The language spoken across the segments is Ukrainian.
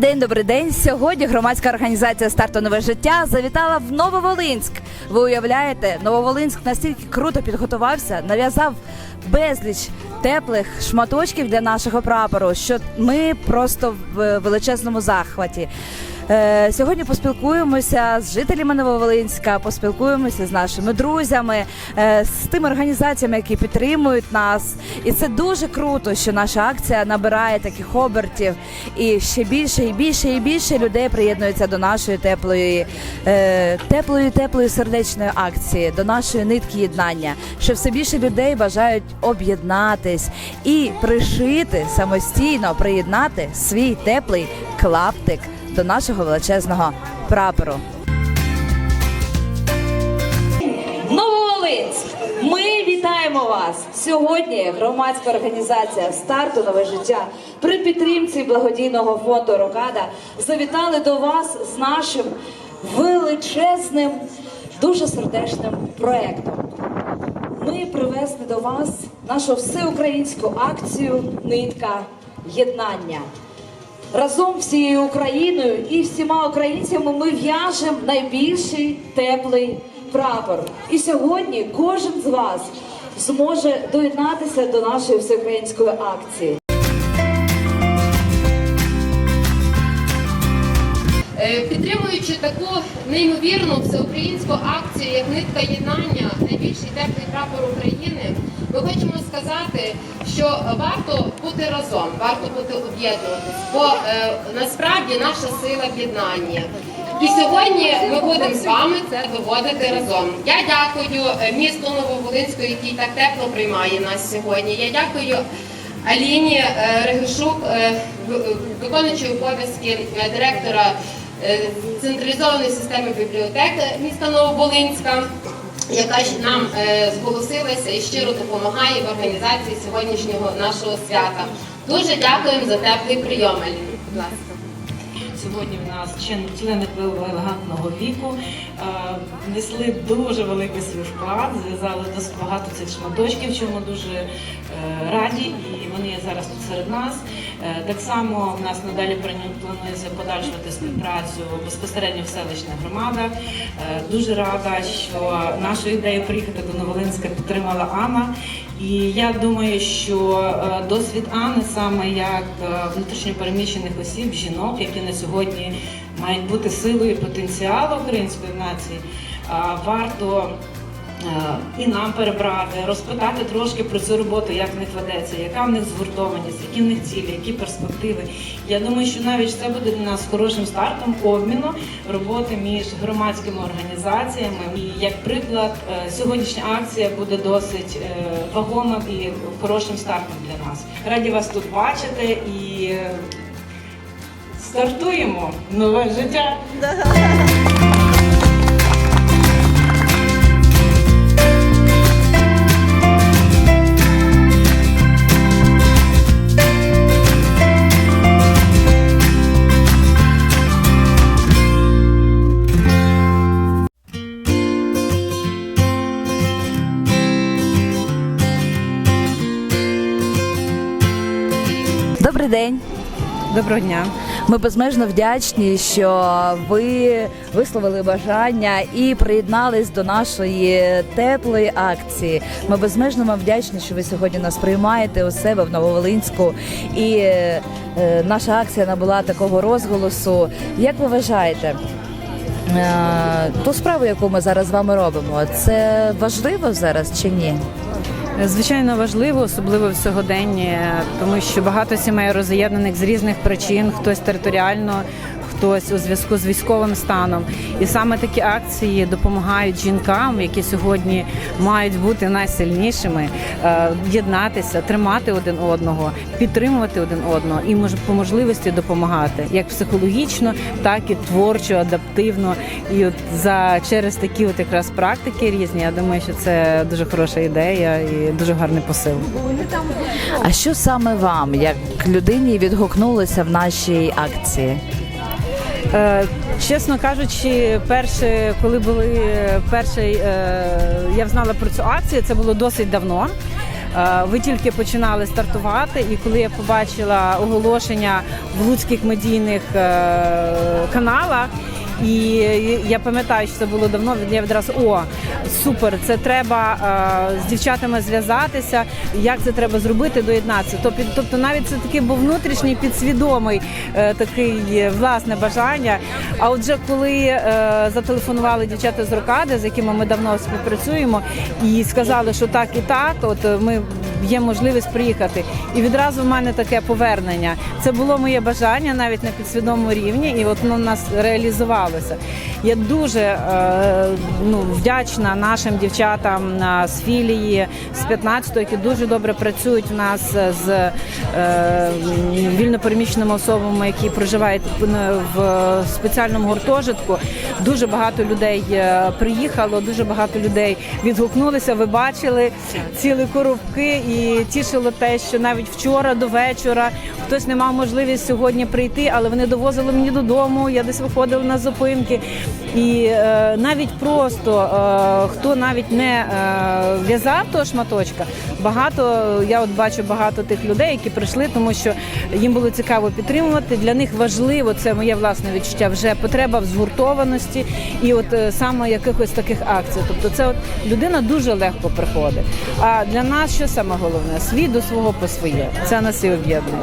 день, добрий день. Сьогодні громадська організація Старту нове життя завітала в Нововолинськ. Ви уявляєте, Нововолинськ настільки круто підготувався, нав'язав безліч теплих шматочків для нашого прапору, що ми просто в величезному захваті. Е, Сьогодні поспілкуємося з жителями Нововолинська, поспілкуємося з нашими друзями, е, з тими організаціями, які підтримують нас. І це дуже круто, що наша акція набирає таких обертів, і ще більше і більше і більше людей приєднується до нашої теплої, е, теплої, теплої сердечної акції, до нашої нитки єднання. Що все більше людей бажають об'єднатись і пришити самостійно приєднати свій теплий клаптик до нашого величезного прапору. Нововолинськ! Ми вітаємо вас сьогодні. Громадська організація старту нове життя при підтримці благодійного фонду Рокада завітали до вас з нашим величезним, дуже сердечним проектом. Ми привезли до вас нашу всеукраїнську акцію Нитка єднання. Разом всією Україною і всіма українцями ми в'яжемо найбільший теплий прапор. І сьогодні кожен з вас зможе доєднатися до нашої всеукраїнської акції. Е, Підтримуючи таку неймовірну всеукраїнську акцію, як нитка єднання, найбільший теплий прапор України, ми хочемо сказати, що варто бути разом, варто бути об'єднуватись, бо е, насправді наша сила в єднанні. І сьогодні ми будемо з вами це виводити разом. Я дякую е, місту Нововолинську, який так тепло приймає нас сьогодні. Я дякую Аліні е, Регишук, е, в- виконуючої обов'язки директора централізованої системи бібліотеки міста Нововолинська, яка нам е, зголосилася і щиро допомагає в організації сьогоднішнього нашого свята. Дуже дякуємо за теплий прийом. Будь ласка. Сьогодні в нас члени клубу елегантного віку е, внесли дуже великий свій вклад, зв'язали багато цих шматочків, чому дуже е, раді, і вони зараз тут серед нас. Е, Так само в нас надалі планується подальшувати співпрацю безпосередньо в селищна громада. Е, Дуже рада, що нашу ідею приїхати до Новолинська підтримала Анна. І я думаю, що е, досвід Анни саме як внутрішньопереміщених осіб, жінок, які на сьогодні мають бути силою і потенціалу української нації, варто і нам перебрати, розпитати трошки про цю роботу, як в них ведеться, яка в них згуртованість, які в них цілі, які перспективи. Я думаю, що навіть це буде для нас хорошим стартом обміну роботи між громадськими організаціями. І як приклад, е, сьогоднішня акція буде досить е, вагомим і хорошим стартом для нас. Раді вас тут бачити і е, стартуємо нове життя. Доброго дня. Ми безмежно вдячні, що ви висловили бажання і приєднались до нашої теплої акції. Ми безмежно вам вдячні, що ви сьогодні нас приймаєте у себе в Нововолинську. І е, наша акція набула такого розголосу. Як ви вважаєте? е, Ту справу, яку ми зараз з вами робимо, це важливо зараз чи ні? Звичайно важливо, особливо в сьогоденні, тому що багато сімей роз'єднаних з різних причин, хтось територіально, хтось у зв'язку з військовим станом. І саме такі акції допомагають жінкам, які сьогодні мають бути найсильнішими, е, єднатися, тримати один одного, підтримувати один одного і мож- по можливості допомагати як психологічно, так і творчо, адаптивно. І от за через такі от якраз практики різні, я думаю, що це дуже хороша ідея і дуже гарний посил. А що саме вам, як людині, відгукнулося в нашій акції? Е, Чесно кажучи, перше, коли були перший, е, я знала про цю акцію, це було досить давно. Е, Ви тільки починали стартувати, і коли я побачила оголошення в луцьких медійних е, каналах. І я пам'ятаю, що це було давно. Я відразу о супер, це треба е, з дівчатами зв'язатися. Як це треба зробити, доєднатися. Тобто, навіть це такий був внутрішній підсвідомий е, такий е, власне бажання. А отже, коли зателефонували дівчата з Рокади, з якими ми давно співпрацюємо, і сказали, що так і так, от ми є можливість приїхати. І відразу в мене таке повернення. Це було моє бажання навіть на підсвідомому рівні, і от воно нас реалізувалося. Я дуже е, ну, вдячна нашим дівчатам з філії з 15-го, які дуже добре працюють в нас з е, вільнопереміщеними особами, які проживають в спеціальному гуртожитку. Дуже багато людей е, приїхало, дуже багато людей відгукнулися. Ви бачили ціли коробки і тішило те, що навіть вчора до вечора хтось не мав можливість сьогодні прийти, але вони довозили мені додому. Я десь виходила на зупинки. І е, навіть просто е, хто навіть не е, в'язав того шматочка, багато я от бачу багато тих людей, які прийшли, тому що їм було цікаво підтримувати. Для них важливо це моє власне відчуття. Вже потреба в згуртованості і от е, саме якихось таких акцій. Тобто, це от людина дуже легко приходить. А для нас що саме головне? Свій до свого по своє. Це нас і об'єднує.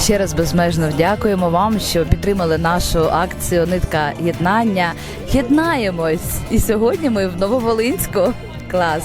Ще раз безмежно дякуємо вам, що підтримали нашу акцію Нитка єднання. Єднаємось! І сьогодні ми в Нововолинську. Клас!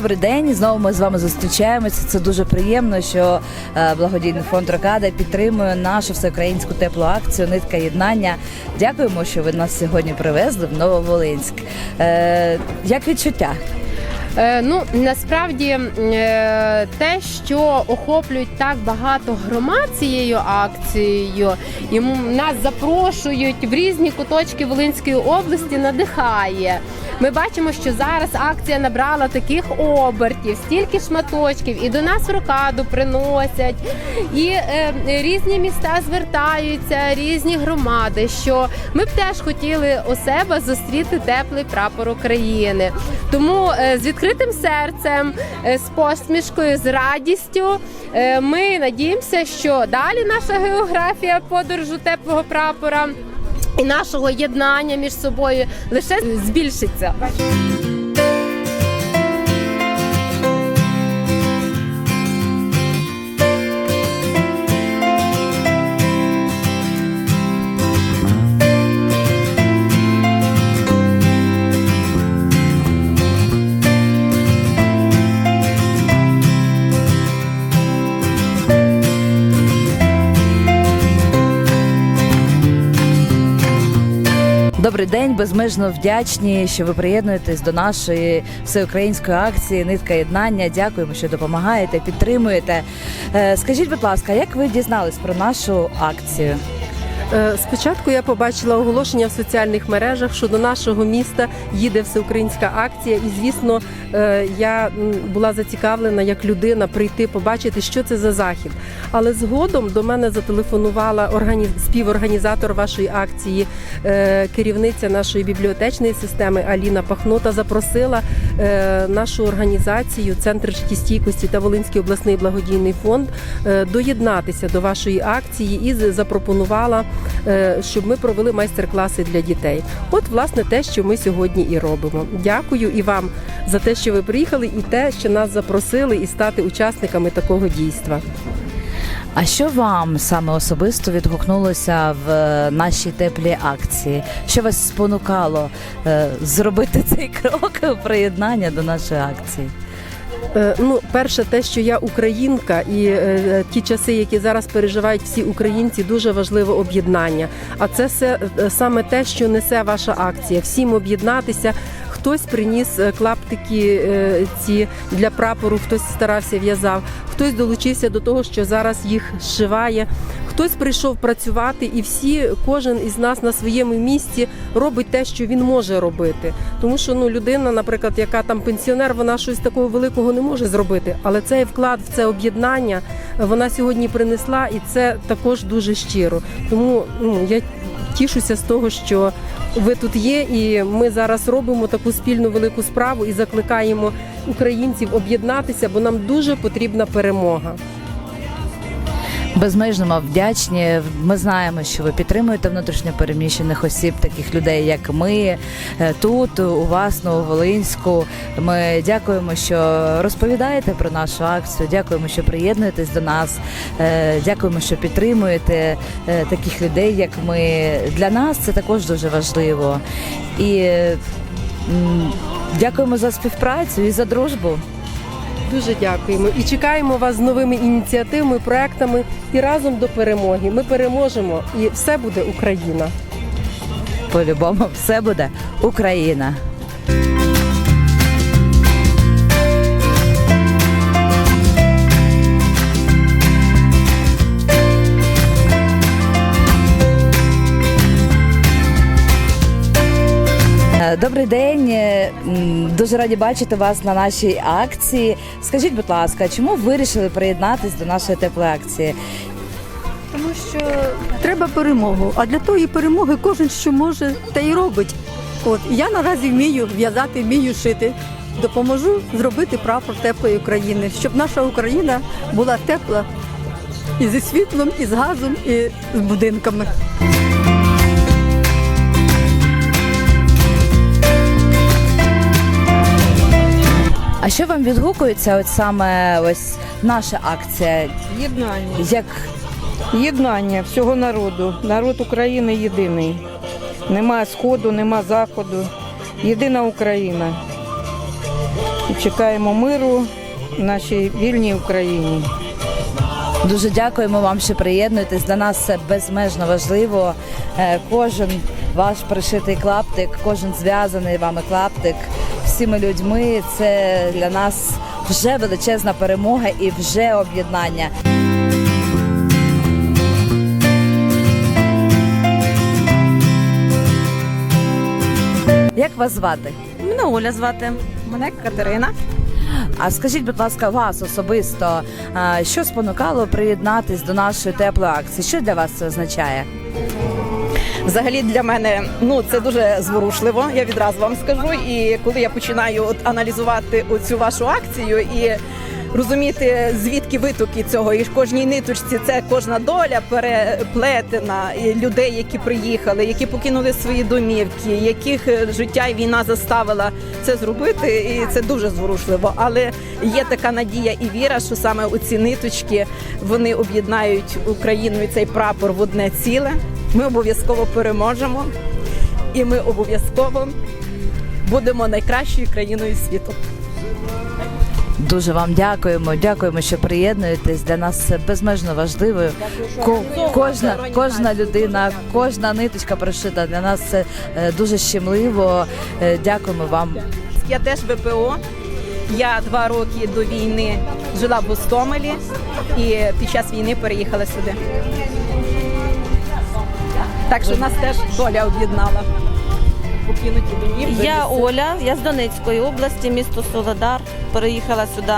Добрий день. Знову ми з вами зустрічаємося. Це дуже приємно, що е, благодійний фонд Рокада підтримує нашу всеукраїнську теплу акцію Нитка єднання. Дякуємо, що ви нас сьогодні привезли в Нововолинськ. Е, як відчуття? Е, Ну насправді те, що охоплюють так багато громад цією акцією, і нас запрошують в різні куточки Волинської області, надихає. Ми бачимо, що зараз акція набрала таких обертів, стільки шматочків, і до нас в рокаду приносять, і е, різні міста звертаються, різні громади. Що ми б теж хотіли у себе зустріти теплий прапор України. Тому е, з відкритим серцем, е, з посмішкою, з радістю е, ми надіємося, що далі наша географія подорожу теплого прапора і нашого єднання між собою лише збільшиться. Добрий день, безмежно вдячні, що ви приєднуєтесь до нашої всеукраїнської акції Нитка єднання. Дякуємо, що допомагаєте, підтримуєте. Е, Скажіть, будь ласка, як ви дізнались про нашу акцію? Е, Спочатку я побачила оголошення в соціальних мережах, що до нашого міста їде всеукраїнська акція, і звісно, е, я була зацікавлена як людина прийти побачити, що це за захід. Але згодом до мене зателефонувала органі... співорганізатор вашої акції, е, керівниця нашої бібліотечної системи Аліна Пахнота. Запросила нашу організацію, Центр життєстійкості та Волинський обласний благодійний фонд доєднатися до вашої акції і запропонувала, щоб ми провели майстер-класи для дітей. От, власне, те, що ми сьогодні і робимо. Дякую і вам за те, що ви приїхали, і те, що нас запросили і стати учасниками такого дійства. А що вам саме особисто відгукнулося в е, нашій теплій акції? Що вас спонукало е, зробити цей крок приєднання до нашої акції? Е, Ну, перше, те, що я українка, і е, ті часи, які зараз переживають всі українці, дуже важливе об'єднання. А це все е, саме те, що несе ваша акція. Всім об'єднатися. Хтось приніс е, клаптики е, ці для прапору, хтось старався в'язав, хтось долучився до того, що зараз їх зшиває. Хтось прийшов працювати, і всі, кожен із нас на своєму місці робить те, що він може робити. Тому що ну людина, наприклад, яка там пенсіонер, вона щось такого великого не може зробити. Але цей вклад в це об'єднання вона сьогодні принесла, і це також дуже щиро. Тому ну я тішуся з того, що ви тут є, і ми зараз робимо таку спільну велику справу і закликаємо українців об'єднатися, бо нам дуже потрібна перемога. Безмежно вдячні. Ми знаємо, що ви підтримуєте внутрішньо переміщених осіб, таких людей, як ми е, тут, у вас, Волинську. Ми дякуємо, що розповідаєте про нашу акцію. Дякуємо, що приєднуєтесь до нас. Е, Дякуємо, що підтримуєте е, таких людей, як ми. Для нас це також дуже важливо. І дякуємо за співпрацю і за дружбу. Дуже дякуємо і чекаємо вас з новими ініціативами, проектами і разом до перемоги. Ми переможемо, і все буде Україна. По-любому, все буде Україна. Е, Добрий день, дуже раді бачити вас на нашій акції. Скажіть, будь ласка, чому вирішили приєднатись до нашої теплої акції? Тому що треба перемогу. А для тої перемоги кожен що може, те й робить. От я наразі вмію в'язати, вмію шити. Допоможу зробити прапор теплої України, щоб наша Україна була тепла і зі світлом, і з газом, і з будинками. А що вам відгукується от саме ось наша акція? Єднання. Як Єднання всього народу. Народ України єдиний. Нема сходу, нема заходу. Єдина Україна. І чекаємо миру в нашій вільній Україні. Дуже дякуємо вам, що приєднуєтесь. Для нас це безмежно важливо. Е, Кожен ваш пришитий клаптик, кожен зв'язаний вами клаптик всіми людьми. Це для нас вже величезна перемога і вже об'єднання. Як вас звати? Мене Оля звати. Мене Катерина. А скажіть, будь ласка, вас особисто, що спонукало приєднатись до нашої теплої акції? Що для вас це означає? Взагалі для мене ну це дуже зворушливо. Я відразу вам скажу. І коли я починаю от аналізувати оцю вашу акцію і розуміти, звідки витоки цього, і кожній ниточці це кожна доля переплетена людей, які приїхали, які покинули свої домівки, яких е, життя і війна заставила це зробити, і це дуже зворушливо. Але є така надія і віра, що саме оці ниточки вони об'єднають Україну і цей прапор в одне ціле. Ми обов'язково переможемо, і ми обов'язково будемо найкращою країною світу. Дуже вам дякуємо. Дякуємо, що приєднуєтесь. Для нас це безмежно важливо. Ко- кожна, кожна людина, кожна ниточка прошита. Для нас це е, дуже щемливо. Е, Дякуємо вам. Я теж ВПО. Я два роки до війни жила в Гостомелі і під час війни переїхала сюди. Так що нас теж доля об'єднала. Покинуті домівки. Я Оля, я з Донецької області, місто Солодар. Переїхала сюди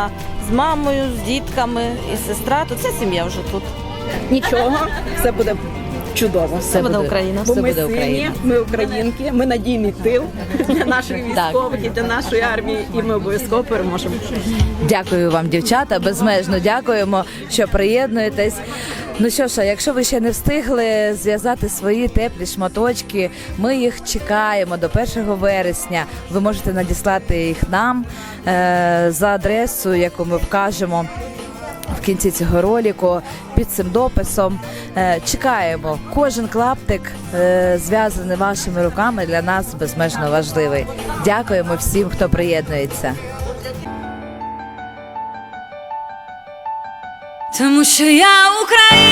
з мамою, з дітками і сестра. Тут це сім'я вже тут. Нічого, все буде чудово. Все буде Україна. Бо Все ми буде сильні, Україна. ми українки, ми надійний тил для наших військових і для нашої армії, і ми обов'язково переможемо. Дякую вам, дівчата. Безмежно дякуємо, що приєднуєтесь. Ну що ж, а якщо ви ще не встигли зв'язати свої теплі шматочки, ми їх чекаємо до 1 вересня. Ви можете надіслати їх нам е, за адресу, яку ми вкажемо. В кінці цього роліку під цим дописом Е, чекаємо. Кожен клаптик е, зв'язаний вашими руками для нас безмежно важливий. Дякуємо всім, хто приєднується. Тому що я Україна,